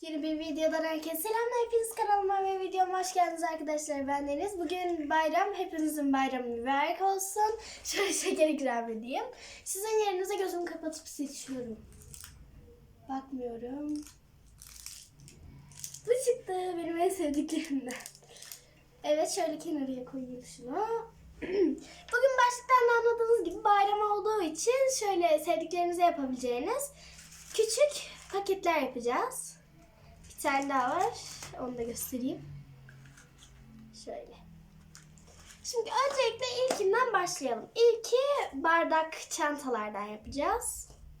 Yeni bir videodan herkese selamlar. Hepiniz kanalıma ve videoma hoş geldiniz arkadaşlar. Ben Deniz. Bugün bayram. Hepinizin bayramı mübarek olsun. Şöyle şeker ikram edeyim. Sizin yerinize gözümü kapatıp seçiyorum. Bakmıyorum. Bu çıktı. Benim en sevdiklerimden. Evet şöyle kenarıya koyayım şunu. Bugün başlıktan da anladığınız gibi bayram olduğu için şöyle sevdiklerinize yapabileceğiniz küçük paketler yapacağız. Bir tane daha var. Onu da göstereyim. Şöyle. Şimdi öncelikle ilkinden başlayalım. İlki bardak çantalardan yapacağız.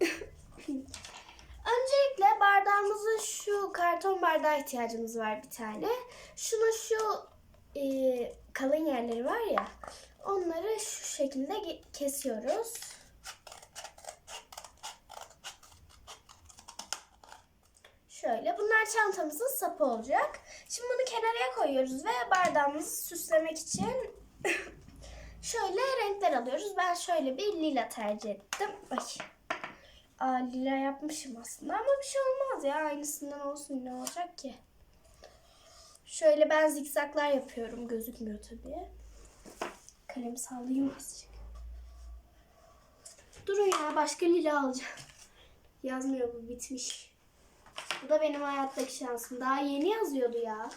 Öncelikle bardağımızın şu karton bardağa ihtiyacımız var bir tane. Şunu şu e, kalın yerleri var ya onları şu şekilde kesiyoruz. Şöyle bunlar çantamızın sapı olacak. Şimdi bunu kenarıya koyuyoruz ve bardağımızı süslemek için şöyle renkler alıyoruz. Ben şöyle bir lila tercih ettim. Ay. Aa, lila yapmışım aslında ama bir şey olmaz ya. Aynısından olsun ne olacak ki? Şöyle ben zikzaklar yapıyorum. Gözükmüyor tabii. Kalemi sallayayım azıcık. Durun ya başka lila alacağım. Yazmıyor bu bitmiş. Bu da benim hayattaki şansım. Daha yeni yazıyordu ya.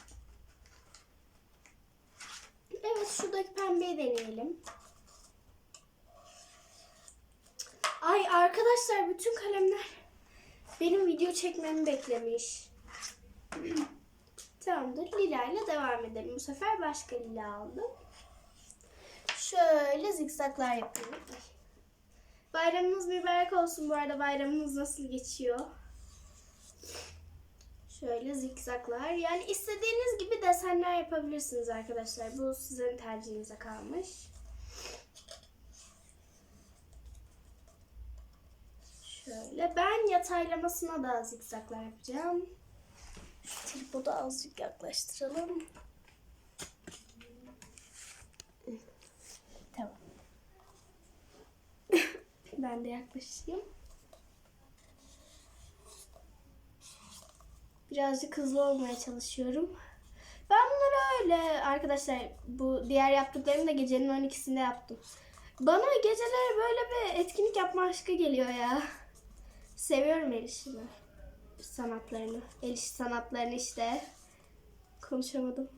Evet şuradaki pembeyi deneyelim. Ay arkadaşlar bütün kalemler benim video çekmemi beklemiş. Tamamdır. Lila ile devam edelim. Bu sefer başka lila aldım. Şöyle zikzaklar yapıyorum. Ay. Bayramınız mübarek olsun. Bu arada bayramınız nasıl geçiyor? Şöyle zikzaklar. Yani istediğiniz gibi desenler yapabilirsiniz arkadaşlar. Bu sizin tercihinize kalmış. Şöyle ben yataylamasına da zikzaklar yapacağım. Şu tripodu azıcık yaklaştıralım. Tamam. ben de yaklaşayım. Birazcık hızlı olmaya çalışıyorum. Ben bunları öyle arkadaşlar bu diğer yaptıklarımı da gecenin 12'sinde yaptım. Bana geceleri böyle bir etkinlik yapma aşkı geliyor ya. Seviyorum el işini. Sanatlarını. El işi sanatlarını işte. Konuşamadım.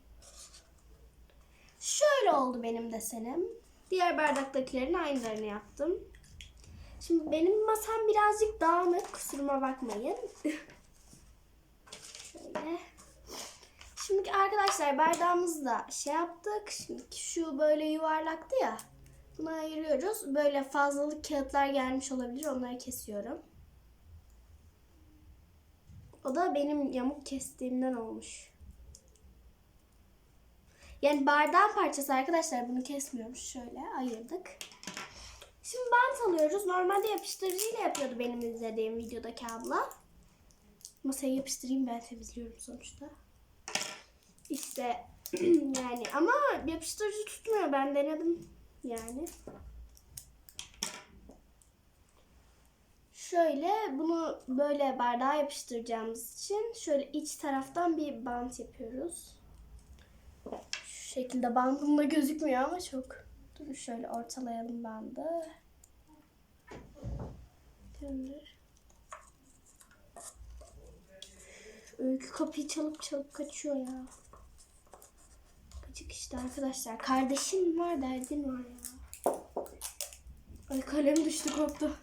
Şöyle oldu benim desenim. Diğer bardaktakilerin aynılarını yaptım. Şimdi benim masam birazcık dağınık. Kusuruma bakmayın. Şöyle. Şimdi arkadaşlar bardağımızı da şey yaptık. Şimdi şu böyle yuvarlaktı ya. Bunu ayırıyoruz. Böyle fazlalık kağıtlar gelmiş olabilir. Onları kesiyorum. O da benim yamuk kestiğimden olmuş. Yani bardağın parçası arkadaşlar. Bunu kesmiyormuş. Şöyle ayırdık. Şimdi bant alıyoruz. Normalde yapıştırıcıyla yapıyordu benim izlediğim videodaki abla. Masaya yapıştırayım ben temizliyorum sonuçta. İşte yani ama yapıştırıcı tutmuyor. Ben denedim yani. Şöyle bunu böyle bardağa yapıştıracağımız için şöyle iç taraftan bir bant yapıyoruz. Şu şekilde bandında gözükmüyor ama çok. Dur şöyle ortalayalım bandı. Döndür. Öykü kapıyı çalıp çalıp kaçıyor ya. Gıcık işte arkadaşlar. Kardeşin var derdin var ya. Ay kalem düştü koptu.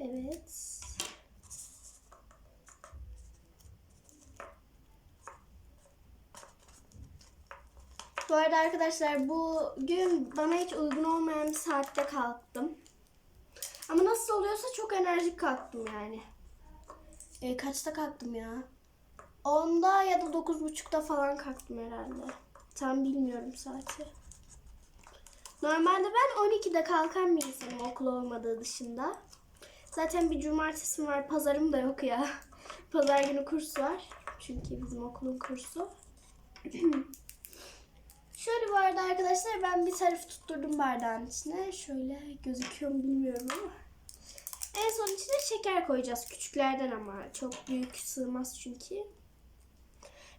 Evet. Bu arada arkadaşlar bugün bana hiç uygun olmayan bir saatte kalktım. Ama nasıl oluyorsa çok enerjik kalktım yani. E, kaçta kalktım ya? 10'da ya da 9.30'da falan kalktım herhalde. Tam bilmiyorum saati. Normalde ben 12'de kalkan bir insanım okul olmadığı dışında. Zaten bir cumartesim var, pazarım da yok ya. Pazar günü kurs var. Çünkü bizim okulun kursu. Şöyle bu arada arkadaşlar ben bir tarafı tutturdum bardağın içine. Şöyle gözüküyor mu bilmiyorum ama. En son içine şeker koyacağız. Küçüklerden ama. Çok büyük sığmaz çünkü.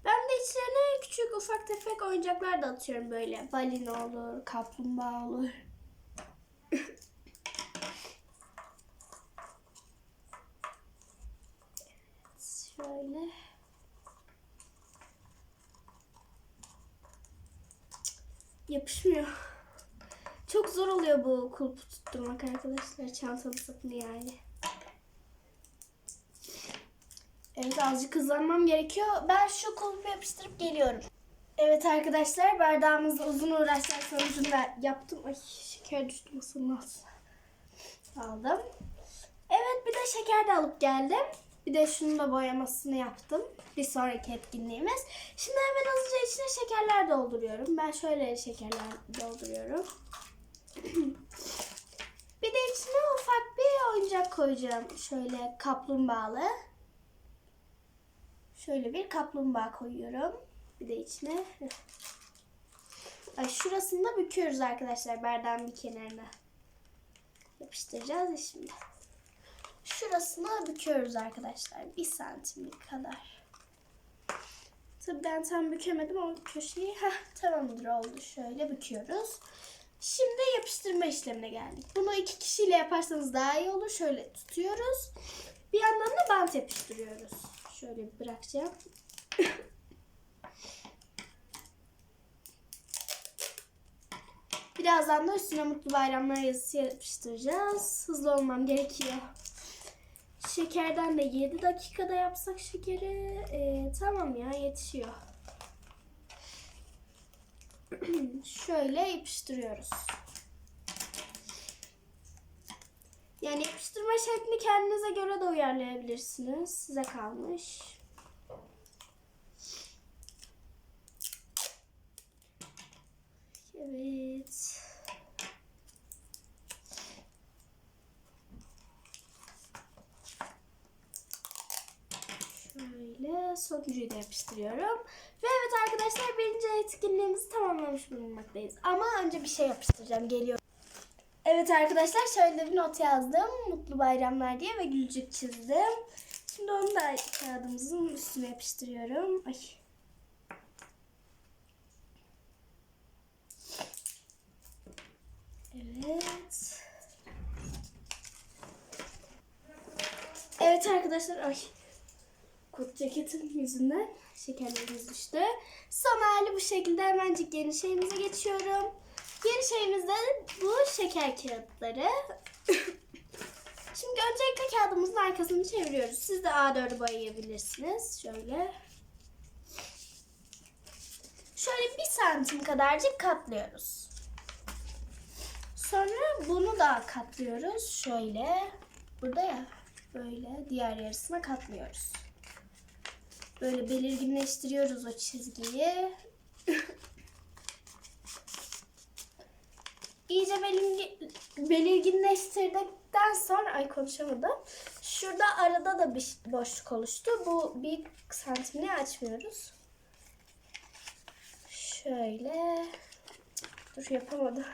Ben de içlerine küçük ufak tefek oyuncaklar da atıyorum böyle. Balina olur, kaplumbağa olur. Şöyle. Yapışmıyor. Çok zor oluyor bu kulpu tutturmak arkadaşlar. Çantalı sapını yani. Evet azıcık hızlanmam gerekiyor. Ben şu kulpu yapıştırıp geliyorum. Evet arkadaşlar bardağımızda uzun uğraşlar sonucunda yaptım. Ay şeker düştü masanın altına. Aldım. Evet bir de şeker de alıp geldim. Bir de şunun da boyamasını yaptım. Bir sonraki etkinliğimiz. Şimdi hemen hızlıca içine şekerler dolduruyorum. Ben şöyle şekerler dolduruyorum. Bir de içine ufak bir oyuncak koyacağım. Şöyle kaplumbağalı. Şöyle bir kaplumbağa koyuyorum. Bir de içine. Ay şurasını da büküyoruz arkadaşlar bardağın bir kenarına. Yapıştıracağız ya şimdi. Şurasını büküyoruz arkadaşlar. Bir santimlik kadar. Tabii ben tam bükemedim ama köşeyi heh, tamamdır oldu. Şöyle büküyoruz. Şimdi yapıştırma işlemine geldik. Bunu iki kişiyle yaparsanız daha iyi olur. Şöyle tutuyoruz. Bir yandan da bant yapıştırıyoruz. Şöyle bırakacağım. Birazdan da üstüne mutlu bayramlar yazısı yapıştıracağız. Hızlı olmam gerekiyor. Şekerden de 7 dakikada yapsak şekeri ee, tamam ya yetişiyor. Şöyle yapıştırıyoruz. Yani yapıştırma şeklini kendinize göre de uyarlayabilirsiniz. Size kalmış. Evet. Şöyle sonuncuyu da yapıştırıyorum. Ve arkadaşlar birinci etkinliğimizi tamamlamış bulunmaktayız. Ama önce bir şey yapıştıracağım. Geliyor. Evet arkadaşlar şöyle bir not yazdım. Mutlu bayramlar diye ve gülücük çizdim. Şimdi onu da kağıdımızın üstüne yapıştırıyorum. Ay. Evet. Evet arkadaşlar. Ay. Kot ceketim yüzünden şekerlerimiz düştü. Son hali bu şekilde hemencik yeni şeyimize geçiyorum. Yeni şeyimiz de bu şeker kağıtları. Şimdi öncelikle kağıdımızın arkasını çeviriyoruz. Siz de A4'ü boyayabilirsiniz. Şöyle. Şöyle bir santim kadarcık katlıyoruz. Sonra bunu da katlıyoruz. Şöyle. Burada ya. Böyle diğer yarısına katlıyoruz. Böyle belirginleştiriyoruz o çizgiyi. İyice belirgi, belirginleştirdikten sonra ay konuşamadım. Şurada arada da bir boşluk oluştu. Bu bir santimini açmıyoruz. Şöyle. Dur yapamadım.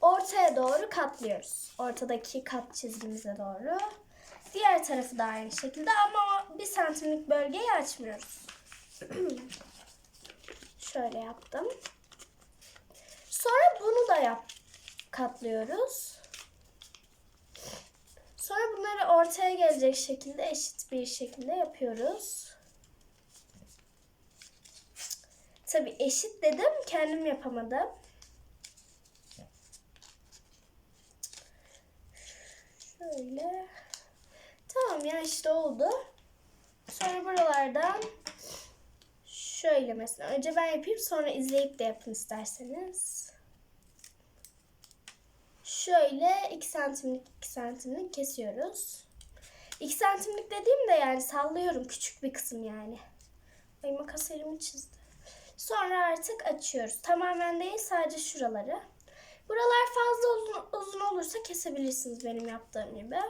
Ortaya doğru katlıyoruz. Ortadaki kat çizgimize doğru. Diğer tarafı da aynı şekilde ama bir santimlik bölgeyi açmıyoruz. Şöyle yaptım. Sonra bunu da yap katlıyoruz. Sonra bunları ortaya gelecek şekilde eşit bir şekilde yapıyoruz. Tabi eşit dedim kendim yapamadım. Şöyle. Tamam ya işte oldu. Sonra buralardan şöyle mesela. Önce ben yapayım sonra izleyip de yapın isterseniz. Şöyle 2 santimlik 2 santimlik kesiyoruz. 2 santimlik dediğimde yani sallıyorum küçük bir kısım yani. Ay makas elimi çizdi. Sonra artık açıyoruz. Tamamen değil sadece şuraları. Buralar fazla uzun, uzun olursa kesebilirsiniz benim yaptığım gibi.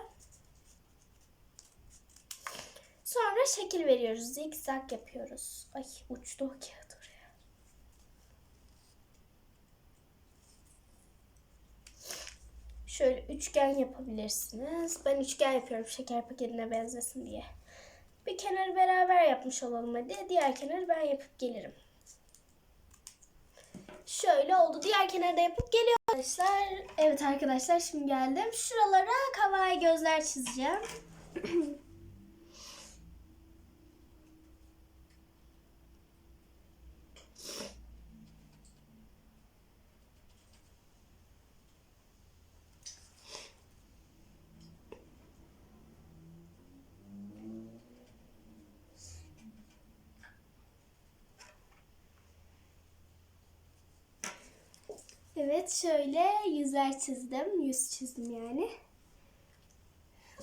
Sonra şekil veriyoruz. Zikzak yapıyoruz. Ay uçtu o kağıt oraya. Şöyle üçgen yapabilirsiniz. Ben üçgen yapıyorum şeker paketine benzesin diye. Bir kenarı beraber yapmış olalım hadi. Diğer kenarı ben yapıp gelirim. Şöyle oldu. Diğer kenarı da yapıp geliyorum arkadaşlar. Evet arkadaşlar şimdi geldim. Şuralara kawaii gözler çizeceğim. Evet şöyle yüzler çizdim. Yüz çizdim yani.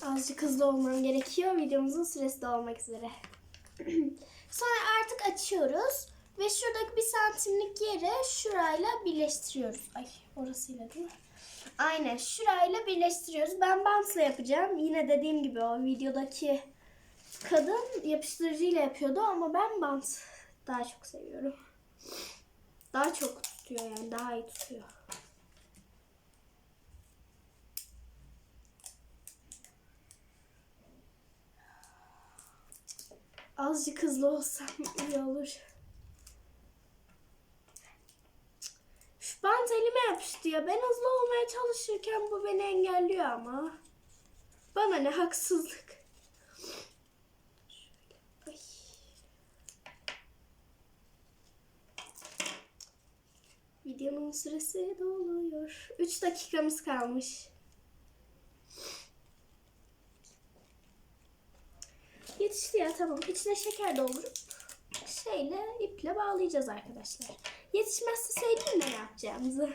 Azıcık hızlı olmam gerekiyor. Videomuzun süresi de olmak üzere. Sonra artık açıyoruz. Ve şuradaki bir santimlik yeri şurayla birleştiriyoruz. Ay orasıyla değil mi? Aynen şurayla birleştiriyoruz. Ben bantla yapacağım. Yine dediğim gibi o videodaki kadın yapıştırıcıyla yapıyordu ama ben bant daha çok seviyorum. Daha çok tutuyor yani daha iyi tutuyor. Azıcık hızlı olsam iyi olur. Şu bant elime yapıştı ya. Ben hızlı olmaya çalışırken bu beni engelliyor ama. Bana ne haksızlık. Videonun süresi doluyor. 3 dakikamız kalmış. Ya tamam. İçine şeker doldurup şeyle iple bağlayacağız arkadaşlar. Yetişmezse söyleyeyim ne yapacağımızı.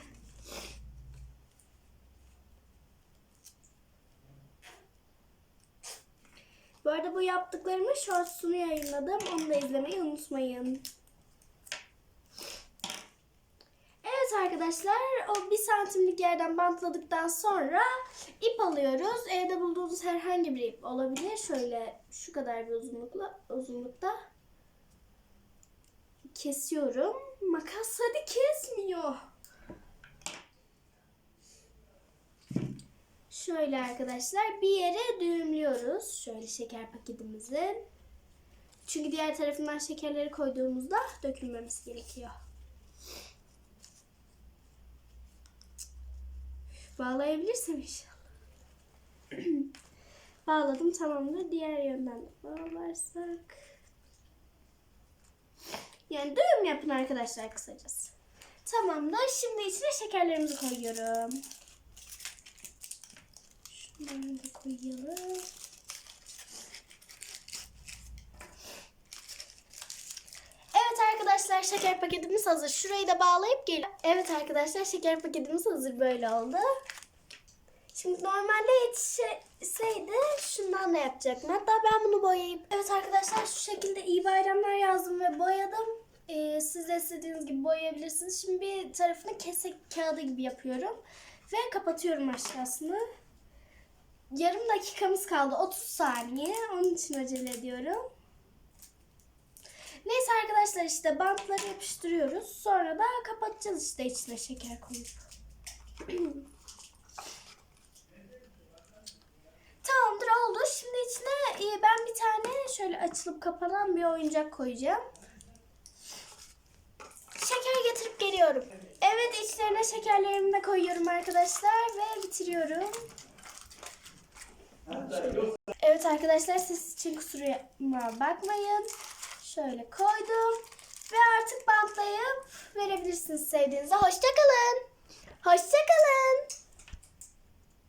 Bu arada bu yaptıklarımın shortsunu yayınladım. Onu da izlemeyi unutmayın. Evet arkadaşlar o bir santimlik yerden bantladıktan sonra ip alıyoruz. Evde bulduğunuz herhangi bir ip olabilir. Şöyle şu kadar bir uzunlukla uzunlukta kesiyorum. Makas hadi kesmiyor. Şöyle arkadaşlar bir yere düğümlüyoruz. Şöyle şeker paketimizin. Çünkü diğer tarafından şekerleri koyduğumuzda dökülmemesi gerekiyor. Bağlayabilirsem inşallah. Bağladım tamamdır. Diğer yönden de bağlarsak. Yani düğüm yapın arkadaşlar kısacası. Tamamdır. Şimdi içine şekerlerimizi koyuyorum. Şunları da koyalım. Arkadaşlar şeker paketimiz hazır. Şurayı da bağlayıp gel. Evet arkadaşlar şeker paketimiz hazır böyle oldu. Şimdi normalde yetişseydi şundan da yapacaktım. Hatta ben bunu boyayıp. Evet arkadaşlar şu şekilde iyi bayramlar yazdım ve boyadım. Ee, siz de istediğiniz gibi boyayabilirsiniz. Şimdi bir tarafını kesek kağıdı gibi yapıyorum. Ve kapatıyorum aşağısını. Yarım dakikamız kaldı. 30 saniye. Onun için acele ediyorum. Neyse arkadaşlar işte bantları yapıştırıyoruz. Sonra da kapatacağız işte içine şeker koyup. Tamamdır oldu. Şimdi içine e, ben bir tane şöyle açılıp kapanan bir oyuncak koyacağım. Şeker getirip geliyorum. Evet içlerine şekerlerimi de koyuyorum arkadaşlar ve bitiriyorum. Evet arkadaşlar ses için kusuruma bakmayın. Şöyle koydum. Ve artık bantlayıp verebilirsiniz sevdiğinize. Hoşçakalın. Hoşçakalın.